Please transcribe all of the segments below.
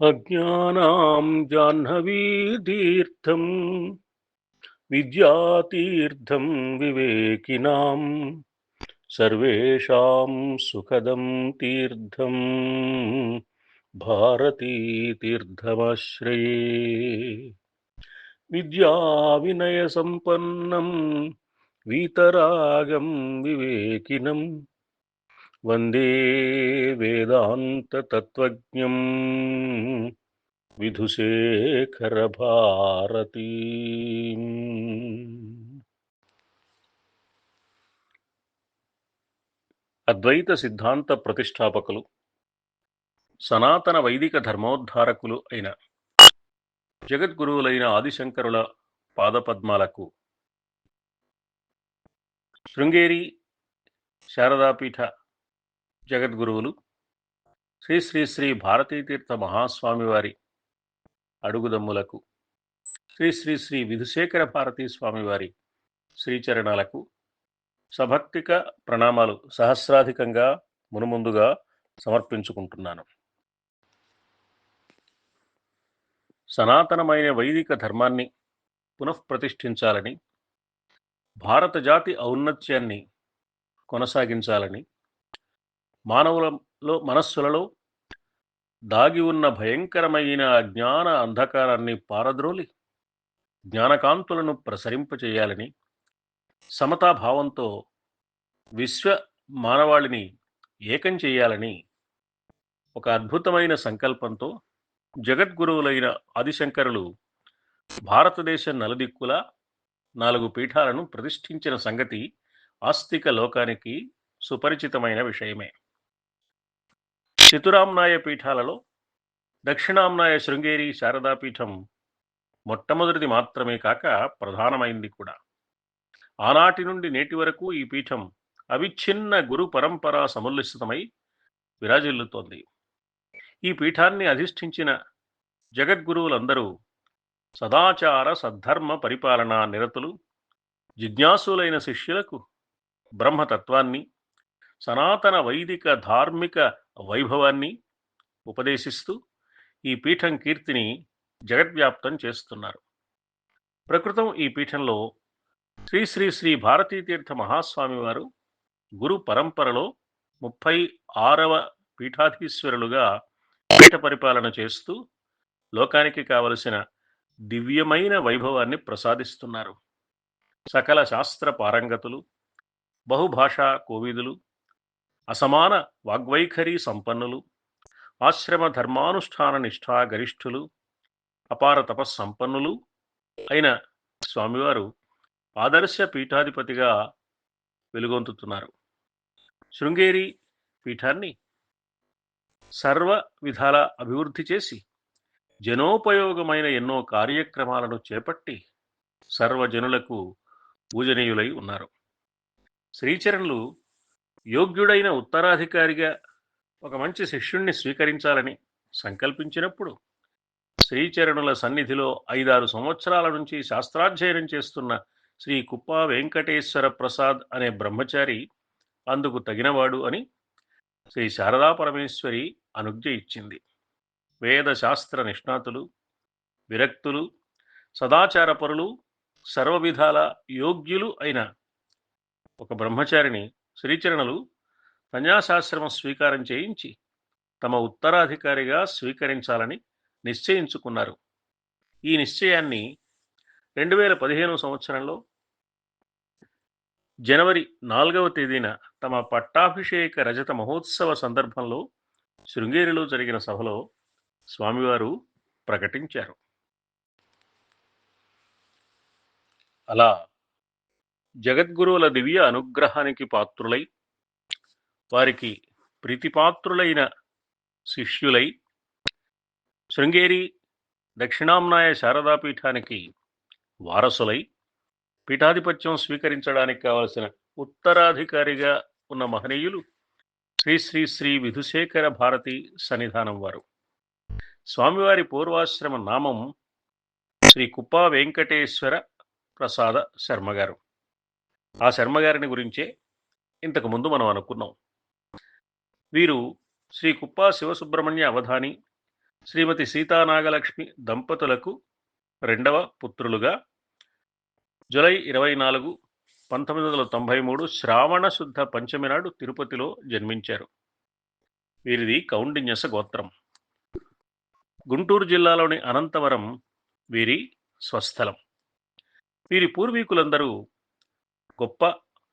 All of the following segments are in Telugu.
అజ్ఞానాం జాహ్నవీతీర్థం విద్యాతీర్థం వివేకినాం సర్వేషాం సుఖదం తీర్థం భారతీతీర్థమాశ్రయే విద్యా వినయ సంపన్నం వీతరాగం వివేకినం వందే వేదాంతతత్వజ్ఞం విధుశేఖర భారతీ అద్వైత సిద్ధాంత ప్రతిష్టాపకులు సనాతన వైదిక ధర్మోద్ధారకులు అయిన జగద్గురువులైన ఆదిశంకరుల పాదపద్మాలకు శృంగేరి శారదాపీఠ జగద్గురువులు. శ్రీ శ్రీ శ్రీ భారతీతీర్థ మహాస్వామివారి అడుగుదమ్ములకు శ్రీ శ్రీ శ్రీ విధుశేఖర భారతీ స్వామివారి శ్రీచరణాలకు సభక్తిక ప్రణామాలు సహస్రాధికంగా మునుముందుగా సమర్పించుకుంటున్నాను. సనాతనమైన వైదిక ధర్మాన్ని పునఃప్రతిష్ఠించాలని భారత జాతి ఔన్నత్యాన్ని కొనసాగించాలని మానవులలో మనస్సులలో దాగి ఉన్న భయంకరమైన అజ్ఞాన అంధకారాన్ని పారద్రోలి జ్ఞానకాంతులను ప్రసరింపచేయాలని సమతాభావంతో విశ్వ మానవాళిని ఏకం చేయాలని ఒక అద్భుతమైన సంకల్పంతో జగద్గురువులైన ఆదిశంకరులు భారతదేశ నలుదిక్కుల నాలుగు పీఠాలను ప్రతిష్ఠించిన సంగతి ఆస్తిక లోకానికి సుపరిచితమైన విషయమే. చతురామ్నాయ పీఠాలలో దక్షిణామ్నాయ శృంగేరి శారదాపీఠం మొట్టమొదటిది మాత్రమే కాక ప్రధానమైంది కూడా. ఆనాటి నుండి నేటి వరకు ఈ పీఠం అవిచ్ఛిన్న గురు పరంపర సముల్లిసితమై విరాజిల్లుతోంది. ఈ పీఠాన్ని అధిష్ఠించిన జగద్గురువులందరూ సదాచార సద్ధర్మ పరిపాలనా నిరతులు జిజ్ఞాసులైన శిష్యులకు బ్రహ్మతత్వాన్ని సనాతన వైదిక ధార్మిక వైభవాన్ని ఉపదేశిస్తూ ఈ పీఠం కీర్తిని జగద్వ్యాప్తం చేస్తున్నారు. ప్రకృతం ఈ పీఠంలో శ్రీ శ్రీ శ్రీ భారతీతీర్థ మహాస్వామి వారు గురు పరంపరలో ముప్పై ఆరవ పీఠాధీశ్వరులుగా పీఠ పరిపాలన చేస్తూ లోకానికి కావలసిన దివ్యమైన వైభవాన్ని ప్రసాదిస్తున్నారు. సకల శాస్త్ర పారంగతులు బహుభాషా కోవిదులు అసమాన వాగ్వైఖరి సంపన్నులు ఆశ్రమ ధర్మానుష్ఠాన నిష్ఠా గరిష్ఠులు అపార తపస్సంపన్నులు అయిన స్వామివారు ఆదర్శ పీఠాధిపతిగా వెలుగొందుతున్నారు. శృంగేరి పీఠాన్ని సర్వ విధాల అభివృద్ధి చేసి జనోపయోగమైన ఎన్నో కార్యక్రమాలను చేపట్టి సర్వజనులకు పూజనీయులై ఉన్నారు. శ్రీచరణులు యోగ్యుడైన ఉత్తరాధికారిగా ఒక మంచి శిష్యుణ్ణి స్వీకరించాలని సంకల్పించినప్పుడు శ్రీచరణుల సన్నిధిలో ఐదారు సంవత్సరాల నుంచి శాస్త్రాధ్యయనం చేస్తున్న శ్రీ కుప్ప వెంకటేశ్వర ప్రసాద్ అనే బ్రహ్మచారి అందుకు తగినవాడు అని శ్రీ శారదా పరమేశ్వరి అనుజ్ఞ ఇచ్చింది. వేద శాస్త్ర నిష్ణాతులు విరక్తులు సదాచారపరులు సర్వవిధాల యోగ్యులు అయిన ఒక బ్రహ్మచారిని శ్రీచరణులు సన్యాసాశ్రమం స్వీకారం చేయించి తమ ఉత్తరాధికారిగా స్వీకరించాలని నిశ్చయించుకున్నారు. ఈ నిశ్చయాన్ని రెండు వేల పదిహేను సంవత్సరంలో జనవరి నాలుగవ తేదీన తమ పట్టాభిషేక రజత మహోత్సవ సందర్భంలో శృంగేరిలో జరిగిన సభలో స్వామివారు ప్రకటించారు. అలా జగద్గురువుల దివ్య అనుగ్రహానికి పాత్రులై వారికి ప్రీతిపాత్రులైన శిష్యులై శృంగేరి దక్షిణాంనాయ శారదాపీఠానికి వారసులై పీఠాధిపత్యం స్వీకరించడానికి కావలసిన ఉత్తరాధికారిగా ఉన్న మహనీయులు శ్రీ శ్రీ శ్రీ విధుశేఖర భారతి సన్నిధానం వారు. స్వామివారి పూర్వాశ్రమ నామం శ్రీ కుప్పా వెంకటేశ్వర ప్రసాద శర్మ గారు. ఆ శర్మగారిని గురించే ఇంతకు ముందు మనం అనుకున్నాం. వీరు శ్రీ కుప్పా శివసుబ్రహ్మణ్య అవధాని శ్రీమతి సీతానాగలక్ష్మి దంపతులకు రెండవ పుత్రులుగా జులై ఇరవై నాలుగు పంతొమ్మిది వందల తొంభై మూడు శ్రావణ శుద్ధ పంచమి నాడు తిరుపతిలో జన్మించారు. వీరిది కౌండిన్యస గోత్రం. గుంటూరు జిల్లాలోని అనంతవరం వీరి స్వస్థలం. వీరి పూర్వీకులందరూ గొప్ప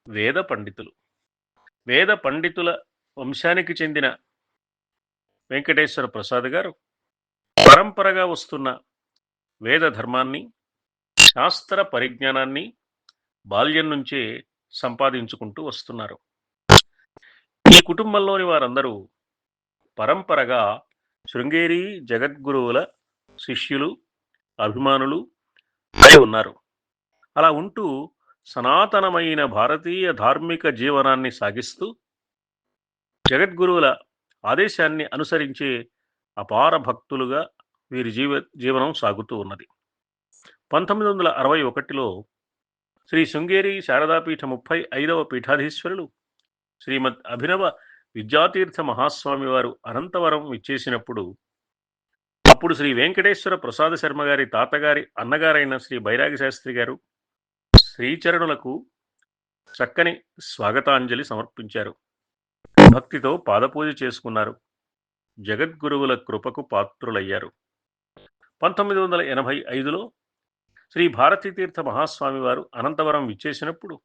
వేద పండితులు. వేద పండితుల వంశానికి చెందిన వెంకటేశ్వర ప్రసాద్ గారు పరంపరగా వస్తున్న వేద ధర్మాన్ని శాస్త్ర పరిజ్ఞానాన్ని బాల్యం నుంచే సంపాదించుకుంటూ వస్తున్నారు. ఈ కుటుంబంలోని వారందరూ పరంపరగా శృంగేరి జగద్గురువుల శిష్యులు అభిమానులు అయి ఉన్నారు. అలా ఉంటూ సనాతనమైన భారతీయ ధార్మిక జీవనాన్ని సాగిస్తూ జగద్గురువుల ఆదేశాన్ని అనుసరించే అపార భక్తులుగా వీరి జీవ జీవనం సాగుతూ ఉన్నది. పంతొమ్మిది వందల అరవై ఒకటిలో శ్రీ శృంగేరి శారదాపీఠ ముప్పై ఐదవ పీఠాధీశ్వరులు శ్రీమద్ అభినవ విద్యాతీర్థ మహాస్వామి వారు అనంతవరం విచ్చేసినప్పుడు అప్పుడు శ్రీ వెంకటేశ్వర ప్రసాద శర్మ గారి తాతగారి అన్నగారైన శ్రీ బైరాగి శాస్త్రి గారు శ్రీచరణులకు చక్కని స్వాగతాంజలి సమర్పించారు. భక్తితో పాదపూజ చేసుకున్నారు. జగద్గురువుల కృపకు పాత్రులయ్యారు. పంతొమ్మిది వందల ఎనభై ఐదులో శ్రీ భారతీతీర్థ మహాస్వామి వారు అనంతవరం విచ్చేసినప్పుడు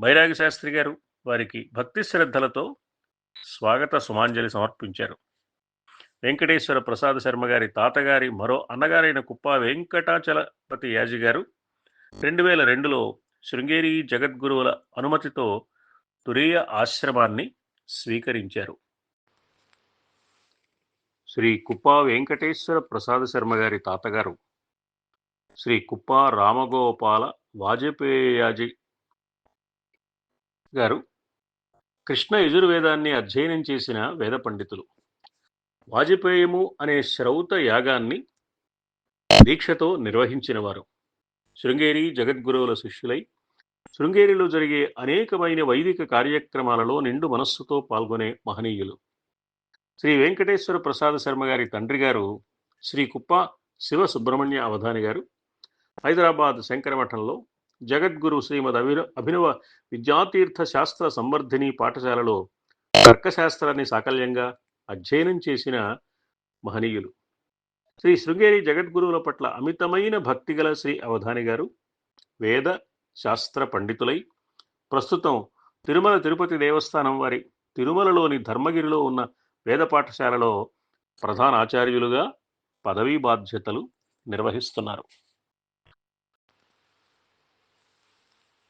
బైరాగి శాస్త్రి గారు వారికి భక్తి శ్రద్ధలతో స్వాగత సుమాంజలి సమర్పించారు. వెంకటేశ్వర ప్రసాద శర్మ గారి తాతగారి మరో అన్నగారైన కుప్ప వెంకటాచలపతి యాజి గారు రెండు వేల రెండులో శృంగేరి జగద్గురువుల అనుమతితో తురీయ ఆశ్రమాన్ని స్వీకరించారు. శ్రీ కుప్ప వెంకటేశ్వర ప్రసాద శర్మ గారి తాతగారు శ్రీ కుప్ప రామగోపాల వాజపేయాజీ గారు కృష్ణ యజుర్వేదాన్ని అధ్యయనం చేసిన వేద పండితులు. వాజపేయము అనే శ్రౌత యాగాన్ని దీక్షతో నిర్వహించినవారు. శృంగేరి జగద్గురువుల శిష్యులై. శృంగేరిలో జరిగే అనేకమైన వైదిక కార్యక్రమాలలో నిండు మనస్సుతో పాల్గొనే మహనీయులు. శ్రీ వెంకటేశ్వర ప్రసాద శర్మ గారి తండ్రి గారు శ్రీ కుప్ప శివ సుబ్రహ్మణ్య అవధాని గారు. హైదరాబాద్ శంకరమఠంలో జగద్గురు శ్రీమద్ అభిన అభినవ విద్యాతీర్థ శాస్త్ర సంవర్ధిని పాఠశాలలో తర్కశాస్త్రాన్ని సాకల్యంగా అధ్యయనం చేసిన మహనీయులు. శ్రీ శృంగేరి జగద్గురువుల పట్ల అమితమైన భక్తిగల శ్రీ అవధాని గారు వేద శాస్త్ర పండితులై ప్రస్తుతం తిరుమల తిరుపతి దేవస్థానం వారి తిరుమలలోని ధర్మగిరిలో ఉన్న వేద పాఠశాలలో ప్రధాన ఆచార్యులుగా పదవీ బాధ్యతలు నిర్వహిస్తున్నారు.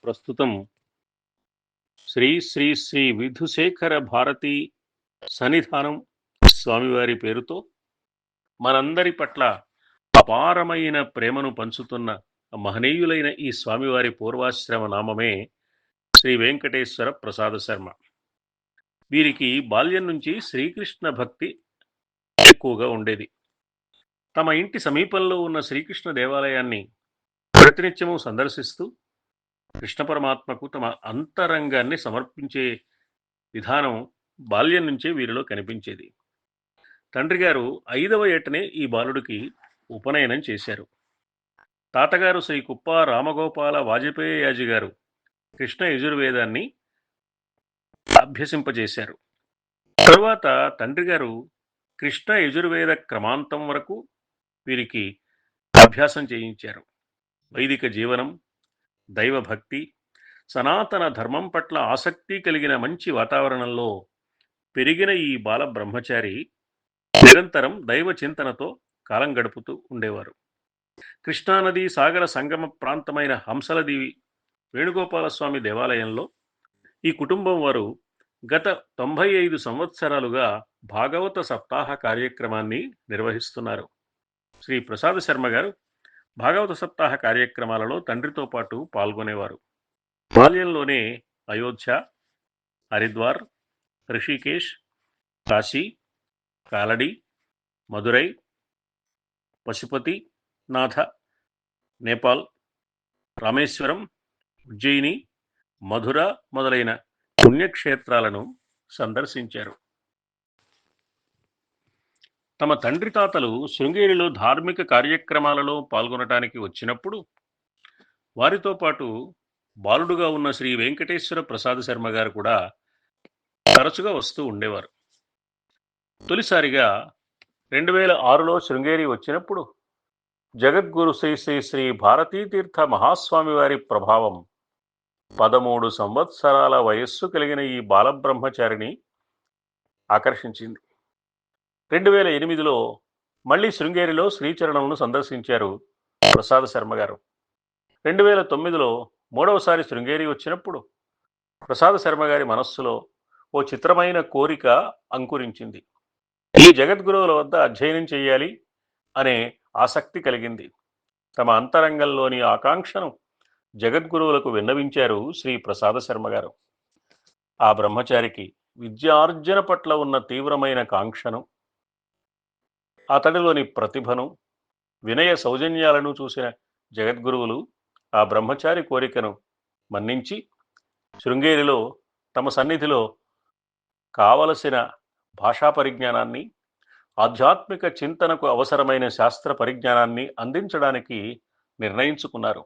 ప్రస్తుతం శ్రీ శ్రీ శ్రీ విధుశేఖర భారతి సన్నిధానం స్వామివారి పేరుతో మనందరి పట్ల అపారమైన ప్రేమను పంచుతున్న మహనీయులైన ఈ స్వామివారి పూర్వాశ్రమ నామమే శ్రీ వెంకటేశ్వర ప్రసాద శర్మ. వీరికి బాల్యం నుంచి శ్రీకృష్ణ భక్తి ఎక్కువగా ఉండేది. తమ ఇంటి సమీపంలో ఉన్న శ్రీకృష్ణ దేవాలయాన్ని ప్రతినిత్యము సందర్శిస్తూ కృష్ణ పరమాత్మకు తమ అంతరంగాన్ని సమర్పించే విధానం బాల్యం నుంచే వీరిలో కనిపించేది. తండ్రి గారు ఐదవ ఏటనే ఈ బాలుడికి ఉపనయనం చేశారు. తాతగారు శ్రీ కుప్ప రామగోపాల వాజపేయాజి గారు కృష్ణ యజుర్వేదాన్ని అభ్యసింపజేశారు. తరువాత తండ్రి గారు కృష్ణ యజుర్వేద క్రమాంతం వరకు వీరికి అభ్యాసం చేయించారు. వైదిక జీవనం దైవభక్తి సనాతన ధర్మం పట్ల ఆసక్తి కలిగిన మంచి వాతావరణంలో పెరిగిన ఈ బాల బ్రహ్మచారి నిరంతరం దైవ చింతనతో కాలం గడుపుతూ ఉండేవారు. కృష్ణానది సాగర సంగమ ప్రాంతమైన హంసలదేవి వేణుగోపాలస్వామి దేవాలయంలో ఈ కుటుంబం వారు గత తొంభై ఐదు సంవత్సరాలుగా భాగవత సప్తాహ కార్యక్రమాన్ని నిర్వహిస్తున్నారు. శ్రీ ప్రసాద్ శర్మ గారు భాగవత సప్తాహ కార్యక్రమాలలో తండ్రితో పాటు పాల్గొనేవారు. బాల్యంలోనే అయోధ్య హరిద్వార్ ఋషికేశ్ కాశీ కాలడి మదురై పశుపతి నాథ నేపాల్ రామేశ్వరం ఉజ్జయిని మధుర మొదలైన పుణ్యక్షేత్రాలను సందర్శించారు. తమ తండ్రి తాతలు శృంగేరిలో ధార్మిక కార్యక్రమాలలో పాల్గొనటానికి వచ్చినప్పుడు వారితో పాటు బాలుడుగా ఉన్న శ్రీ వెంకటేశ్వర ప్రసాద్ శర్మ గారు కూడా తరచుగా వస్తూ ఉండేవారు. తొలిసారిగా రెండు వేల ఆరులో శృంగేరి వచ్చినప్పుడు జగద్గురు శ్రీ శ్రీ శ్రీ భారతీతీర్థ మహాస్వామి వారి ప్రభావం పదమూడు సంవత్సరాల వయస్సు కలిగిన ఈ బాలబ్రహ్మచారిని ఆకర్షించింది. రెండు వేల ఎనిమిదిలో మళ్ళీ శృంగేరిలో శ్రీచరణంను సందర్శించారు ప్రసాద శర్మ గారు. రెండు వేల తొమ్మిదిలో మూడవసారి శృంగేరి వచ్చినప్పుడు ప్రసాద శర్మ గారి మనస్సులో ఓ చిత్రమైన కోరిక అంకురించింది. ఈ జగద్గురువుల వద్ద అధ్యయనం చేయాలి అనే ఆసక్తి కలిగింది. తమ అంతరంగంలోని ఆకాంక్షను జగద్గురువులకు విన్నవించారు శ్రీ ప్రసాద శర్మ గారు. ఆ బ్రహ్మచారికి విద్యార్జన పట్ల ఉన్న తీవ్రమైన కాంక్షను అతడిలోని ప్రతిభను వినయ సౌజన్యాలను చూసిన జగద్గురువులు ఆ బ్రహ్మచారి కోరికను మన్నించి శృంగేరిలో తమ సన్నిధిలో కావలసిన భాషా పరిజ్ఞానాన్ని ఆధ్యాత్మిక చింతనకు అవసరమైన శాస్త్ర పరిజ్ఞానాన్ని అందించడానికి నిర్ణయించుకున్నారు.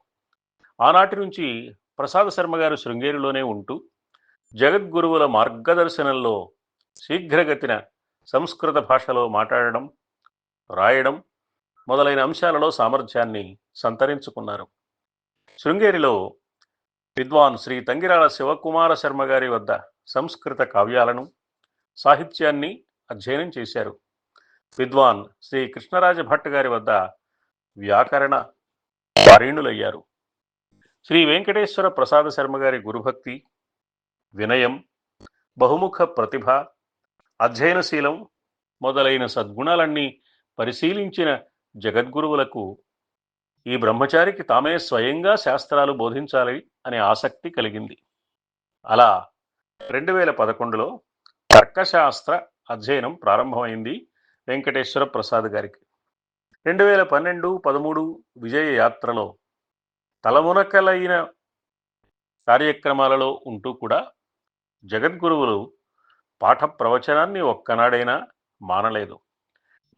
ఆనాటి నుంచి ప్రసాద శర్మ గారు శృంగేరిలోనే ఉంటూ జగద్గురువుల మార్గదర్శనంలో శీఘ్రగతిన సంస్కృత భాషలో మాట్లాడడం రాయడం మొదలైన అంశాలలో సామర్థ్యాన్ని సంతరించుకున్నారు. శృంగేరిలో విద్వాన్ శ్రీ తంగిరాల శివకుమార శర్మ గారి వద్ద సంస్కృత కావ్యాలను సాహిత్యాన్ని అధ్యయనం చేశారు. విద్వాన్ శ్రీ కృష్ణరాజ భట్ గారి వద్ద వ్యాకరణ పారీణులయ్యారు. శ్రీ వెంకటేశ్వర ప్రసాద శర్మ గారి గురుభక్తి వినయం బహుముఖ ప్రతిభ అధ్యయనశీలం మొదలైన సద్గుణాలన్నీ పరిశీలించిన జగద్గురువులకు ఈ బ్రహ్మచారికి తామే స్వయంగా శాస్త్రాలు బోధించాలి అనే ఆసక్తి కలిగింది. అలా రెండు వేల పదకొండులో తర్కశాస్త్ర అధ్యయనం ప్రారంభమైంది వెంకటేశ్వర ప్రసాద్ గారికి. రెండు వేల పన్నెండు పదమూడు విజయ యాత్రలో తలమునకలైన కార్యక్రమాలలో ఉంటూ కూడా జగద్గురువులు పాఠ ప్రవచనాన్ని ఒక్కనాడైనా మానలేదు.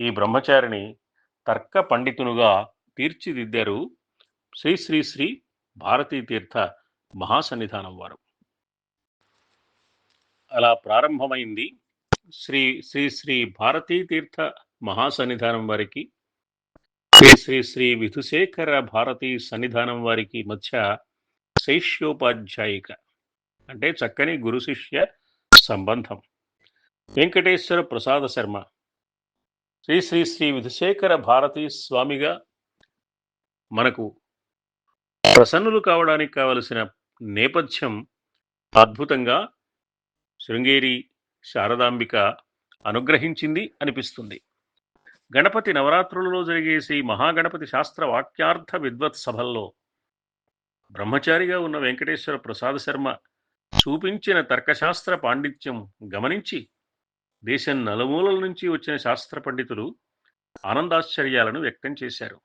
ఈ బ్రహ్మచారిని తర్క పండితునుగా తీర్చిదిద్దారు శ్రీ శ్రీ శ్రీ భారతీ తీర్థ మహాసన్నిధానం వారు. అలా ప్రారంభమైంది. శ్రీ శ్రీ శ్రీ భారతీ తీర్థ మహాసన్నిధానం వారికి శ్రీ శ్రీ శ్రీ విధుశేఖర భారతీ సన్నిధానం వారికి మధ్య శైష్యోపాధ్యాయిక అంటే చక్కని గురు శిష్య సంబంధం. వెంకటేశ్వర ప్రసాద శర్మ శ్రీ శ్రీ శ్రీ విధుశేఖర భారతీ స్వామిగా మనకు ప్రసన్నులు కావడానికి కావలసిన నేపథ్యం అద్భుతంగా శృంగేరి శారదాంబిక అనుగ్రహించింది అనిపిస్తుంది. గణపతి నవరాత్రులలో జరిగే శ్రీ మహాగణపతి శాస్త్ర వాక్యార్థ విద్వత్ సభల్లో బ్రహ్మచారిగా ఉన్న వెంకటేశ్వర ప్రసాద్ శర్మ చూపించిన తర్కశాస్త్ర పాండిత్యం గమనించి దేశం నలుమూలల నుంచి వచ్చిన శాస్త్ర పండితులు ఆనందాశ్చర్యాలను వ్యక్తం చేశారు.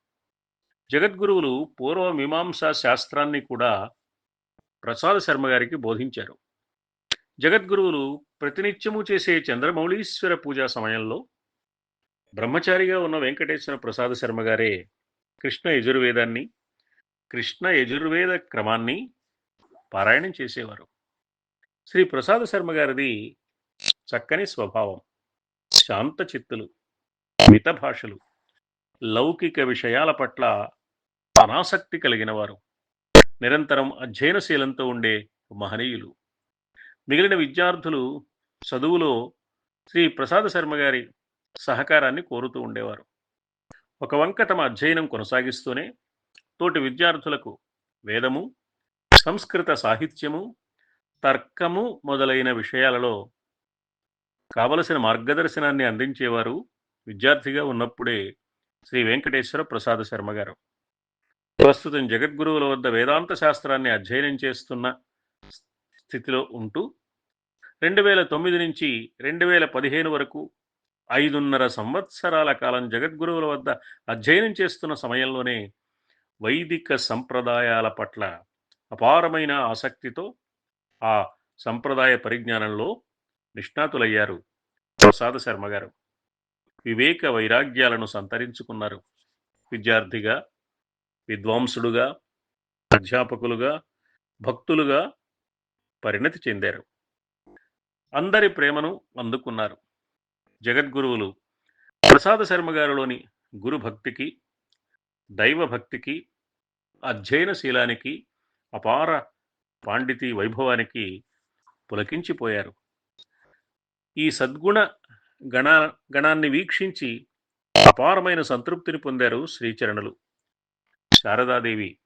జగద్గురువులు పూర్వ మీమాంసా శాస్త్రాన్ని కూడా ప్రసాద్ శర్మ గారికి బోధించారు. జగద్గురువులు ప్రతినిత్యము చేసే చంద్రమౌళీశ్వర పూజా సమయంలో బ్రహ్మచారిగా ఉన్న వెంకటేశ్వర ప్రసాద శర్మ గారే కృష్ణ యజుర్వేదాన్ని కృష్ణ యజుర్వేద క్రమాన్ని పారాయణం చేసేవారు. శ్రీ ప్రసాద శర్మ గారిది చక్కని స్వభావం శాంత చిత్తులు మిత భాషలు లౌకిక విషయాల పట్ల అనాసక్తి కలిగిన వారు. నిరంతరం అధ్యయనశీలంతో ఉండే మహనీయులు. మిగిలిన విద్యార్థులు చదువులో శ్రీ ప్రసాద్ శర్మ గారి సహకారాన్ని కోరుతూ ఉండేవారు. ఒక వంక తమ అధ్యయనం కొనసాగిస్తూనే తోటి విద్యార్థులకు వేదము సంస్కృత సాహిత్యము తర్కము మొదలైన విషయాలలో కావలసిన మార్గదర్శనాన్ని అందించేవారు విద్యార్థిగా ఉన్నప్పుడే శ్రీ వెంకటేశ్వర ప్రసాద శర్మ గారు. ప్రస్తుతం జగద్గురువుల వద్ద వేదాంత శాస్త్రాన్ని అధ్యయనం చేస్తున్న స్థితిలో ఉంటూ రెండు వేల తొమ్మిది నుంచి రెండు వేల పదిహేను వరకు ఐదున్నర సంవత్సరాల కాలం జగద్గురువుల వద్ద అధ్యయనం చేస్తున్న సమయంలోనే వైదిక సంప్రదాయాల పట్ల అపారమైన ఆసక్తితో ఆ సంప్రదాయ పరిజ్ఞానంలో నిష్ణాతులయ్యారు ప్రసాద శర్మ గారు. వివేక వైరాగ్యాలను సంతరించుకున్నారు. విద్యార్థిగా విద్వాంసుడుగా అధ్యాపకులుగా భక్తులుగా పరిణతి చెందారు. అందరి ప్రేమను అందుకున్నారు. జగద్గురువులు ప్రసాద శర్మ గారిలోని గురుభక్తికి దైవభక్తికి అధ్యయనశీలానికి అపార పాండితి వైభవానికి పులకించిపోయారు. ఈ సద్గుణ గణ గణాన్ని వీక్షించి అపారమైన సంతృప్తిని పొందారు శ్రీచరణులు. శారదాదేవి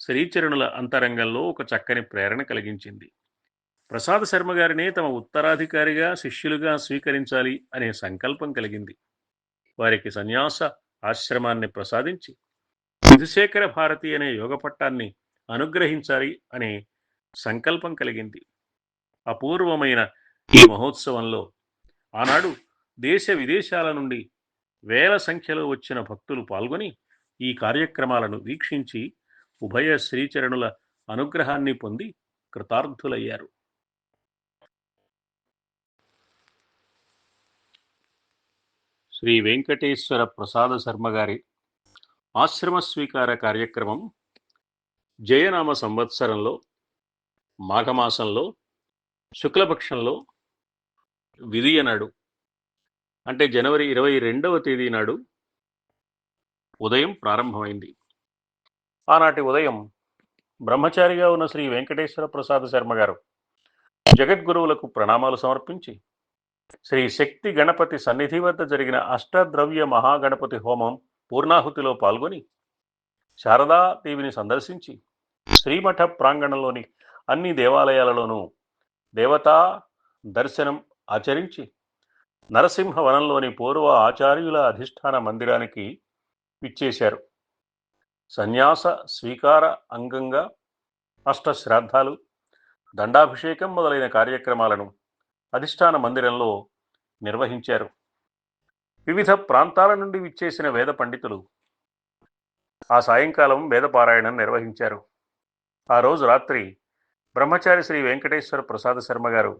శ్రీచరణుల అంతరంగంలో ఒక చక్కని ప్రేరణ కలిగించింది. ప్రసాద శర్మ గారినే తమ ఉత్తరాధికారిగా శిష్యులుగా స్వీకరించాలి అనే సంకల్పం కలిగింది. వారికి సన్యాస ఆశ్రమాన్ని ప్రసాదించి విధుశేఖర భారతి అనే యోగ పట్టాన్ని అనుగ్రహించాలి అనే సంకల్పం కలిగింది. అపూర్వమైన ఈ మహోత్సవంలో ఆనాడు దేశ విదేశాల నుండి వేల సంఖ్యలో వచ్చిన భక్తులు పాల్గొని ఈ కార్యక్రమాలను వీక్షించి ఉభయ శ్రీచరణుల అనుగ్రహాన్ని పొంది కృతార్థులయ్యారు. శ్రీ వెంకటేశ్వర ప్రసాద శర్మ గారి ఆశ్రమ స్వీకార కార్యక్రమం జయనామ సంవత్సరంలో మాఘమాసంలో శుక్లపక్షంలో విధియ నాడు అంటే జనవరి ఇరవై రెండవ తేదీ నాడు ఉదయం ప్రారంభమైంది. ఆనాటి ఉదయం బ్రహ్మచారిగా ఉన్న శ్రీ వెంకటేశ్వర ప్రసాద శర్మ గారు జగద్గురువులకు ప్రణామాలు సమర్పించి శ్రీ శక్తి గణపతి సన్నిధి వద్ద జరిగిన అష్టద్రవ్య మహాగణపతి హోమం పూర్ణాహుతిలో పాల్గొని శారదాదేవిని సందర్శించి శ్రీమఠ ప్రాంగణంలోని అన్ని దేవాలయాలలోనూ దేవతా దర్శనం ఆచరించి నరసింహవనంలోని పూర్వ ఆచార్యుల అధిష్టాన మందిరానికి ఇచ్చేశారు సన్యాస స్వీకార అంగంగా అష్ట శ్రాద్ధాలు దండాభిషేకం మొదలైన కార్యక్రమాలను అధిష్టాన మందిరంలో నిర్వహించారు. వివిధ ప్రాంతాల నుండి విచ్చేసిన వేద పండితులు ఆ సాయంకాలం వేదపారాయణం నిర్వహించారు. ఆ రోజు రాత్రి బ్రహ్మచారి శ్రీ వెంకటేశ్వర ప్రసాద శర్మ గారు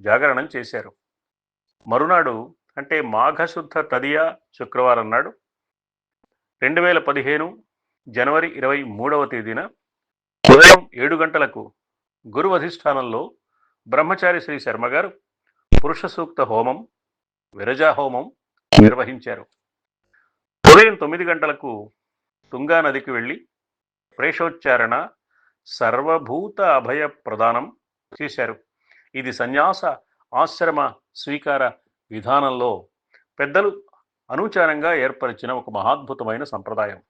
జాగరణం చేశారు. మరునాడు అంటే మాఘశుద్ధ తదియా శుక్రవారం నాడు రెండు వేల పదిహేను జనవరి ఇరవై మూడవ తేదీన ఉదయం ఏడు గంటలకు గురు అధిష్టానంలో బ్రహ్మచారి శ్రీ శర్మ గారు పురుష సూక్త హోమం విరజా హోమం నిర్వహించారు. ఉదయం తొమ్మిది గంటలకు తుంగా నదికి వెళ్ళి ప్రేషోచ్చారణ సర్వభూత అభయ ప్రదానం చేశారు. ఇది సన్యాస ఆశ్రమ స్వీకార విధానంలో పెద్దలు అనూచారంగా ఏర్పరిచిన ఒక మహాద్భుతమైన సంప్రదాయం.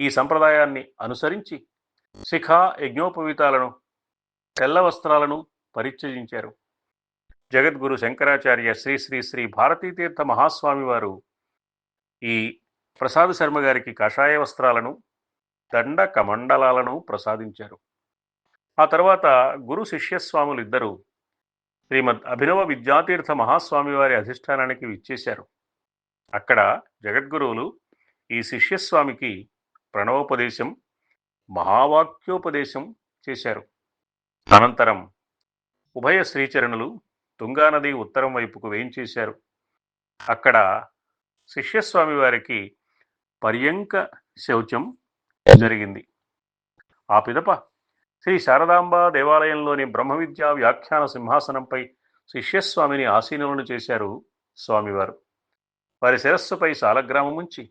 ఈ సంప్రదాయాన్ని అనుసరించి శిఖా యజ్ఞోపవీతాలను తెల్ల వస్త్రాలను పరిచయించారు. జగద్గురు శంకరాచార్య శ్రీ శ్రీ శ్రీ భారతీతీర్థ మహాస్వామి వారు ఈ ప్రసాద్ శర్మ గారికి కాషాయ వస్త్రాలను దండ కమండలాలను ప్రసాదించారు. ఆ తర్వాత గురు శిష్యస్వాములు ఇద్దరు శ్రీమద్ అభినవ విద్యాతీర్థ మహాస్వామి వారి అధిష్టానానికి విచ్చేశారు. అక్కడ జగద్గురువులు ఈ శిష్యస్వామికి ప్రణవోపదేశం మహావాక్యోపదేశం చేశారు. అనంతరం ఉభయ శ్రీచరణులు తుంగానది ఉత్తరం వైపుకు వేయించేశారు. అక్కడ శిష్యస్వామి వారికి పర్యంక శౌచం జరిగింది. ఆ పిదప శ్రీ శారదాంబ దేవాలయంలోని బ్రహ్మ విద్యా వ్యాఖ్యాన సింహాసనంపై శిష్యస్వామిని ఆసీనులను చేశారు స్వామివారు. వారి శిరస్సుపై సాలగ్రామం ఉంచి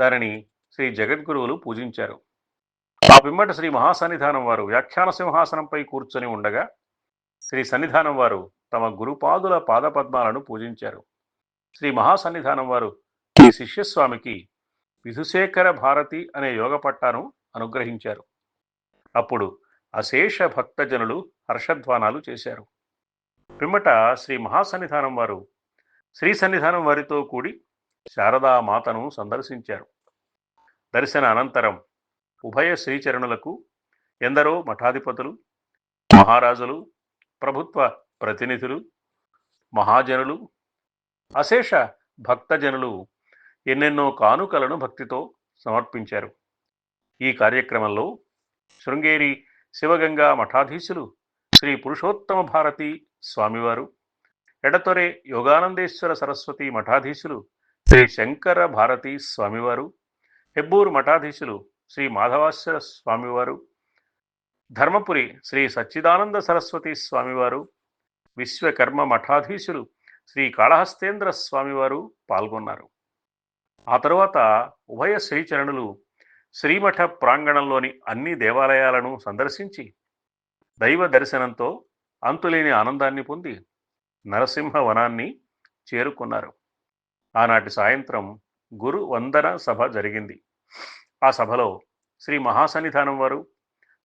దానిని శ్రీ జగద్గురువులు పూజించారు. ఆ పిమ్మట శ్రీ మహాసన్నిధానం వారు వ్యాఖ్యాన సింహాసనంపై కూర్చొని ఉండగా శ్రీ సన్నిధానం వారు తమ గురుపాదుల పాదపద్మాలను పూజించారు. శ్రీ మహాసన్నిధానం వారు శ్రీ శిష్యస్వామికి విధుశేఖర భారతి అనే యోగ పట్టాను అనుగ్రహించారు. అప్పుడు అశేష భక్తజనులు హర్షధ్వానాలు చేశారు. పిమ్మట శ్రీ మహాసన్నిధానం వారు శ్రీ సన్నిధానం వారితో కూడి శారదా మాతను సందర్శించారు. దర్శన అనంతరం ఉభయ శ్రీచరణులకు ఎందరో మఠాధిపతులు మహారాజులు ప్రభుత్వ ప్రతినిధులు మహాజనులు అశేష భక్తజనులు ఎన్నెన్నో కానుకలను భక్తితో సమర్పించారు. ఈ కార్యక్రమంలో శృంగేరి శివగంగా మఠాధీశులు శ్రీ పురుషోత్తమ భారతి స్వామివారు ఎడతొరే యోగానందేశ్వర సరస్వతి మఠాధీశులు శ్రీ శంకర భారతీ స్వామివారు హెబ్బూరు మఠాధీశులు శ్రీ మాధవాశ్వర స్వామివారు ధర్మపురి శ్రీ సచ్చిదానంద సరస్వతి స్వామివారు విశ్వకర్మ మఠాధీశులు శ్రీ కాళహస్తేంద్ర స్వామివారు పాల్గొన్నారు. ఆ తరువాత ఉభయ శ్రీచరణులు శ్రీమఠ ప్రాంగణంలోని అన్ని దేవాలయాలను సందర్శించి దైవ దర్శనంతో అంతులేని ఆనందాన్ని పొంది నరసింహ వనాన్ని చేరుకున్నారు. ఆనాటి సాయంత్రం గురు వందన సభ జరిగింది. ఆ సభలో శ్రీ మహాసన్నిధానం వారు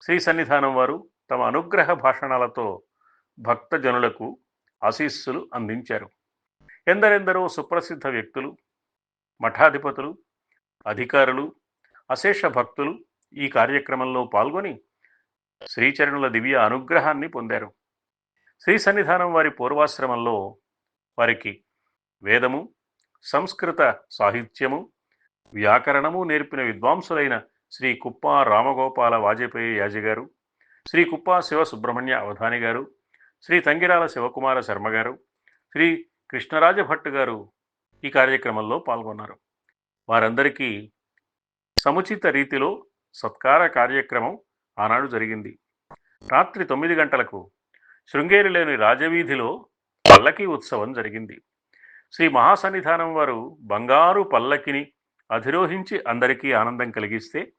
శ్రీ సన్నిధానం వారు తమ అనుగ్రహ భాషణాలతో భక్తజనులకు ఆశీస్సులు అందించారు. ఎందరెందరో సుప్రసిద్ధ వ్యక్తులు మఠాధిపతులు అధికారులు అశేష భక్తులు ఈ కార్యక్రమంలో పాల్గొని శ్రీచరణుల దివ్య అనుగ్రహాన్ని పొందారు. శ్రీ సన్నిధానం వారి పూర్వాశ్రమంలో వారికి వేదము సంస్కృత సాహిత్యము వ్యాకరణము నేర్పిన విద్వాంసులైన శ్రీ కుప్ప రామగోపాల వాజపేయి యాజి గారు శ్రీ కుప్ప శివ సుబ్రహ్మణ్య అవధాని గారు శ్రీ తంగిరాల శివకుమార శర్మ గారు శ్రీ కృష్ణరాజ భట్ గారు ఈ కార్యక్రమంలో పాల్గొన్నారు. వారందరికీ సముచిత రీతిలో సత్కార కార్యక్రమం ఆనాడు జరిగింది. రాత్రి తొమ్మిది గంటలకు శృంగేరిలోని రాజవీధిలో పల్లకి ఉత్సవం జరిగింది. శ్రీ మహాసన్నిధానం వారు బంగారు పల్లకిని అధిరోహించి అందరికీ ఆనందం కలిగిస్తే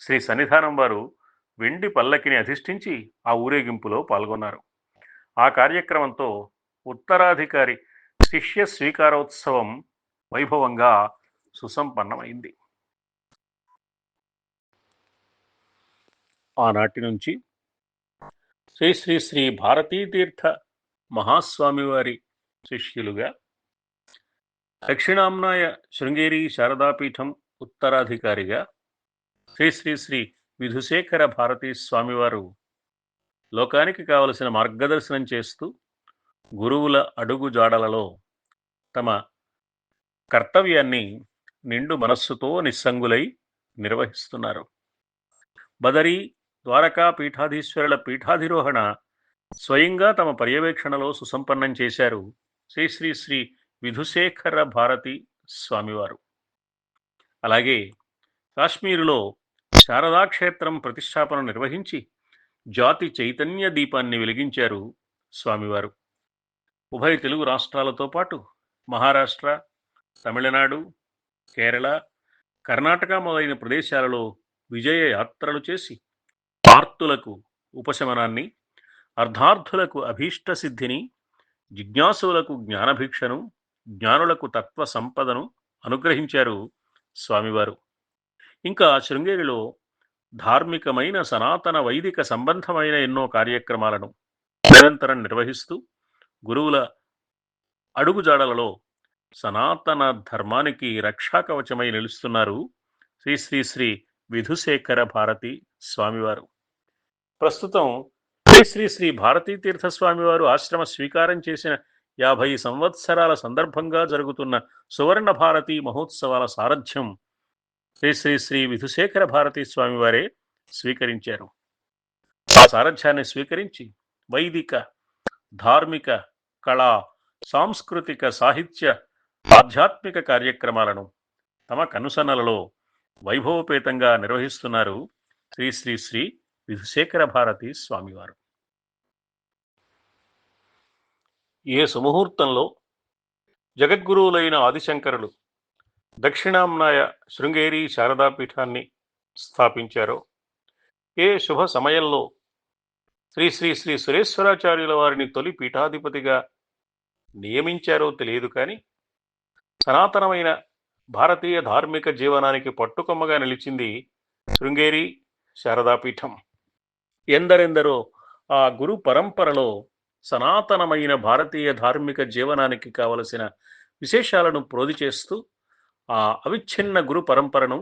శ్రీ సన్నిధానం వారు వెండి పల్లకిని అధిష్ఠించి ఆ ఊరేగింపులో పాల్గొన్నారు. ఆ కార్యక్రమంతో ఉత్తరాధికారి శిష్య స్వీకారోత్సవం వైభవంగా సుసంపన్నమైంది. ఆనాటి నుంచి శ్రీ శ్రీ శ్రీ భారతీతీర్థ మహాస్వామివారి శిష్యులుగా దక్షిణాంనాయ శృంగేరి శారదాపీఠం ఉత్తరాధికారిగా శ్రీ శ్రీ శ్రీ విధుశేఖర భారతీ స్వామివారు లోకానికి కావలసిన మార్గదర్శనం చేస్తూ గురువుల అడుగు జాడలలో తమ కర్తవ్యాన్ని నిండు మనస్సుతో నిస్సంగులై నిర్వహిస్తున్నారు. బదరీ ద్వారకా పీఠాధీశ్వరుల పీఠాధిరోహణ స్వయంగా తమ పర్యవేక్షణలో సుసంపన్నం చేశారు శ్రీ శ్రీ శ్రీ విధుశేఖర భారతి స్వామివారు. అలాగే కాశ్మీరులో శారదాక్షేత్రం ప్రతిష్టాపన నిర్వహించి జాతి చైతన్య దీపాన్ని వెలిగించారు స్వామివారు. ఉభయ తెలుగు రాష్ట్రాలతో పాటు మహారాష్ట్ర తమిళనాడు కేరళ కర్ణాటక మొదలైన ప్రదేశాలలో విజయ యాత్రలు చేసి ఆర్తులకు ఉపశమనాన్ని అర్ధార్థులకు అభీష్ట సిద్ధిని జిజ్ఞాసులకు జ్ఞానభిక్షను జ్ఞానులకు తత్వ సంపదను అనుగ్రహించారు స్వామివారు. ఇంకా శృంగేరిలో ధార్మికమైన సనాతన వైదిక సంబంధమైన ఎన్నో కార్యక్రమాలను నిరంతరం నిర్వహిస్తూ గురువుల అడుగుజాడలలో సనాతన ధర్మానికి రక్షాకవచమై నిలుస్తున్నారు శ్రీ శ్రీ శ్రీ విధుశేఖర భారతి స్వామివారు. ప్రస్తుతం శ్రీ శ్రీ శ్రీ భారతీ తీర్థ స్వామివారు ఆశ్రమ స్వీకారం చేసిన యాభై సంవత్సరాల సందర్భంగా జరుగుతున్న సువర్ణ భారతి మహోత్సవాల సారథ్యం శ్రీ శ్రీ శ్రీ విధుశేఖర భారతీ స్వామివారే స్వీకరించారు. ఆ సారథ్యాన్ని స్వీకరించి వైదిక ధార్మిక కళా సాంస్కృతిక సాహిత్య ఆధ్యాత్మిక కార్యక్రమాలను తమ కనుసన్నలలో వైభవపేతంగా నిర్వహిస్తున్నారు శ్రీ శ్రీ శ్రీ విధుశేఖర భారతి స్వామివారు ఏ సుముహూర్తంలో జగద్గురువులైన ఆదిశంకరులు దక్షిణాంనాయ శృంగేరి శారదాపీఠాన్ని స్థాపించారో. ఏ శుభ సమయంలో శ్రీ శ్రీ శ్రీ సురేశ్వరాచార్యుల వారిని తొలి పీఠాధిపతిగా నియమించారో తెలియదు కానీ సనాతనమైన భారతీయ ధార్మిక జీవనానికి పట్టుకొమ్మగా నిలిచింది శృంగేరి శారదాపీఠం. ఎందరెందరో ఆ గురు పరంపరలో సనాతనమైన భారతీయ ధార్మిక జీవనానికి కావలసిన విశేషాలను ప్రోది చేస్తూ ఆ అవిచ్ఛిన్న గురు పరంపరను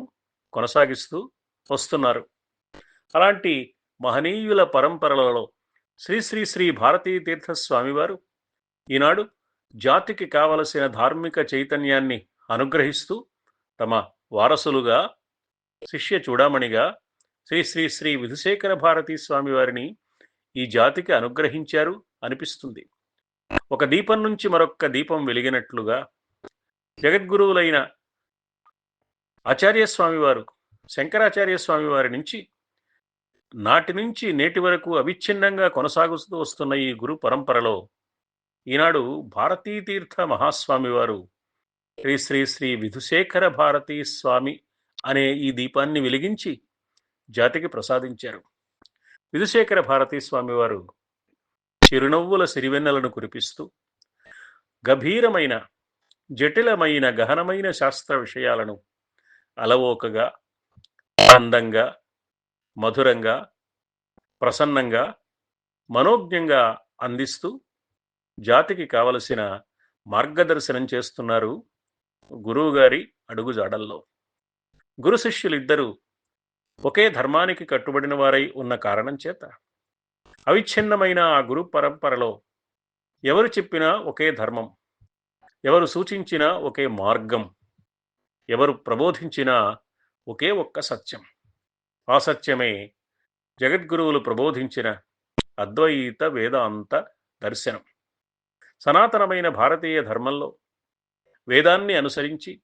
కొనసాగిస్తూ వస్తున్నారు. అలాంటి మహనీయుల పరంపరలలో శ్రీ శ్రీ శ్రీ భారతీ తీర్థ స్వామివారు ఈనాడు జాతికి కావలసిన ధార్మిక చైతన్యాన్ని అనుగ్రహిస్తూ తమ వారసులుగా శిష్య చూడామణిగా శ్రీ శ్రీ శ్రీ విధుశేఖర భారతీ స్వామివారిని ఈ జాతికి అనుగ్రహించారు అనిపిస్తుంది. ఒక దీపం నుంచి మరొక దీపం వెలిగినట్లుగా జగద్గురువులైన ఆచార్యస్వామి వారు శంకరాచార్య స్వామి వారి నుంచి నాటి నుంచి నేటి వరకు అవిచ్ఛిన్నంగా కొనసాగుతూ వస్తున్న ఈ గురు పరంపరలో ఈనాడు భారతీతీర్థ మహాస్వామి వారు శ్రీ శ్రీ శ్రీ విధుశేఖర భారతీ స్వామి అనే ఈ దీపాన్ని వెలిగించి జాతికి ప్రసాదించారు. విధుశేఖర భారతీ స్వామి వారు చిరునవ్వుల సిరివెన్నెలను కురిపిస్తూ గభీరమైన జటిలమైన గహనమైన శాస్త్ర విషయాలను అలవోకగా అందంగా మధురంగా ప్రసన్నంగా మనోజ్ఞంగా అందిస్తూ జాతికి కావలసిన మార్గదర్శనం చేస్తున్నారు గురువుగారి అడుగుజాడల్లో. గురు శిష్యులిద్దరూ ఒకే ధర్మానికి కట్టుబడిన వారై ఉన్న కారణం చేత అవిచ్ఛిన్నమైన ఆ గురు పరంపరలో ఎవరు చెప్పినా ఒకే ధర్మం ఎవరు సూచించినా ఒకే మార్గం ఎవరు ప్రబోధించినా ఒకే ఒక్క సత్యం. ఆ సత్యమే జగద్గురువులు ప్రబోధించిన అద్వైత వేదాంత దర్శనం. సనాతనమైన భారతీయ ధర్మంలో వేదాన్ని అనుసరించి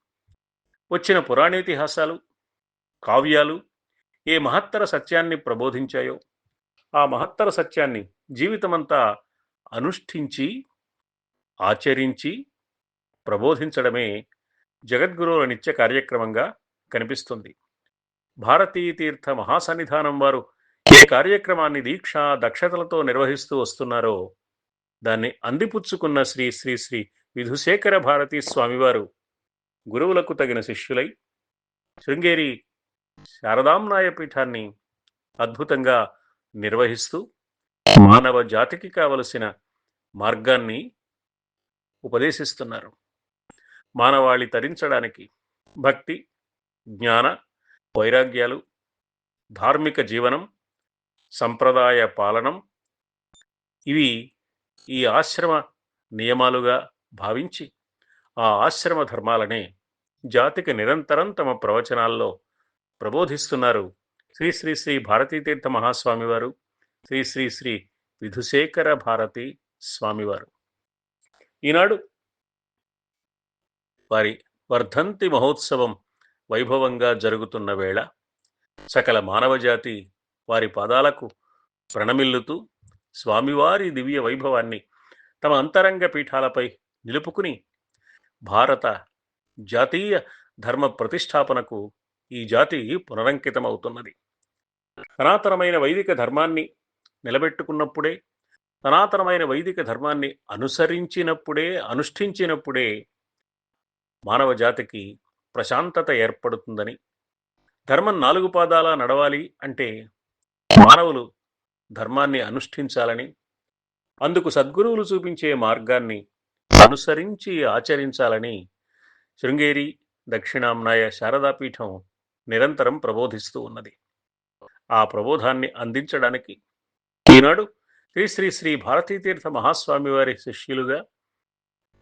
వచ్చిన పురాణేతిహాసాలు కావ్యాలు ఏ మహత్తర సత్యాన్ని ప్రబోధించాయో ఆ మహత్తర సత్యాన్ని జీవితమంతా అనుష్ఠించి ఆచరించి ప్రబోధించడమే జగద్గురువుల నిత్య కార్యక్రమంగా కనిపిస్తుంది. భారతీ తీర్థ మహాసన్నిధానం వారు ఏ కార్యక్రమాన్ని దీక్ష దక్షతలతో నిర్వహిస్తూ వస్తున్నారో దాన్ని అందిపుచ్చుకున్న శ్రీ శ్రీ శ్రీ విధుశేఖర భారతీ స్వామివారు గురువులకు తగిన శిష్యులై శృంగేరి శారదాంనాయ పీఠాన్ని అద్భుతంగా నిర్వహిస్తూ మానవ జాతికి కావలసిన మార్గాన్ని ఉపదేశిస్తున్నారు. మానవాళి తరించడానికి భక్తి జ్ఞాన వైరాగ్యాలు ధార్మిక జీవనం సంప్రదాయ పాలనం ఇవి ఈ ఆశ్రమ నియమాలుగా భావించి ఆ ఆశ్రమ ధర్మాలనే జాతికి నిరంతరం తమ ప్రవచనాల్లో ప్రబోధిస్తున్నారు. శ్రీ శ్రీ శ్రీ భారతీతీర్థ మహాస్వామివారు శ్రీ శ్రీ శ్రీ విధుశేఖర భారతి స్వామివారు. ఈనాడు వారి వర్ధంతి మహోత్సవం వైభవంగా జరుగుతున్న వేళ సకల మానవజాతి వారి పాదాలకు ప్రణమిల్లుతూ స్వామివారి దివ్య వైభవాన్ని తమ అంతరంగ పీఠాలపై నిలుపుకుని భారత జాతీయ ధర్మ ప్రతిష్టాపనకు ఈ జాతి పునరంకితమవుతున్నది. సనాతనమైన వైదిక ధర్మాన్ని నిలబెట్టుకున్నప్పుడే సనాతనమైన వైదిక ధర్మాన్ని అనుసరించినప్పుడే అనుష్ఠించినప్పుడే మానవ జాతికి ప్రశాంతత ఏర్పడుతుందని. ధర్మం నాలుగు పాదాల నడవాలి అంటే మానవులు ధర్మాన్ని అనుష్ఠించాలని అందుకు సద్గురువులు చూపించే మార్గాన్ని అనుసరించి ఆచరించాలని శృంగేరి దక్షిణాంనాయ శారదాపీఠం నిరంతరం ప్రబోధిస్తూ ఉన్నది. ఆ ప్రబోధాన్ని అందించడానికి ఈనాడు శ్రీ శ్రీ శ్రీ భారతీతీర్థ మహాస్వామి వారి శిష్యులుగా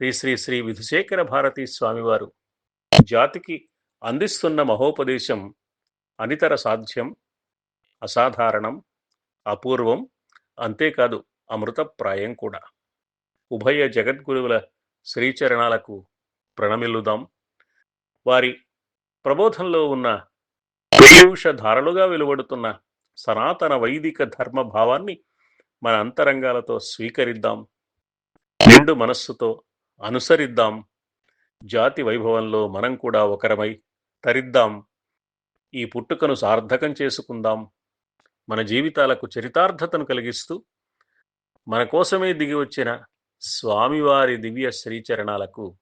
శ్రీ శ్రీ శ్రీ విధుశేఖర భారతీ స్వామివారు జాతికి అందిస్తున్న మహోపదేశం అనితర సాధ్యం అసాధారణం అపూర్వం అంతేకాదు అమృతప్రాయం కూడా. ఉభయ జగద్గురువుల శ్రీచరణాలకు ప్రణమిల్లుదాం. వారి ప్రబోధంలో ఉన్న పీయూష ధారలుగా వెలువడుతున్న సనాతన వైదిక ధర్మ భావాన్ని మన అంతరంగాలతో స్వీకరిద్దాం. నిండు మనస్సుతో అనుసరిద్దాం. జాతి వైభవంలో మనం కూడా ఒకరమై తరిద్దాం. ఈ పుట్టుకను సార్థకం చేసుకుందాం. మన జీవితాలకు చరితార్థతను కలిగిస్తూ మన కోసమే దిగి వచ్చిన స్వామివారి దివ్య శ్రీచరణాలకు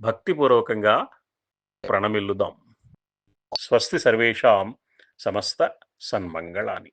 భక్తిపూర్వకంగా ప్రణమిల్లుదాం. స్వస్తి సర్వేషాం సమస్త సన్మంగళాని.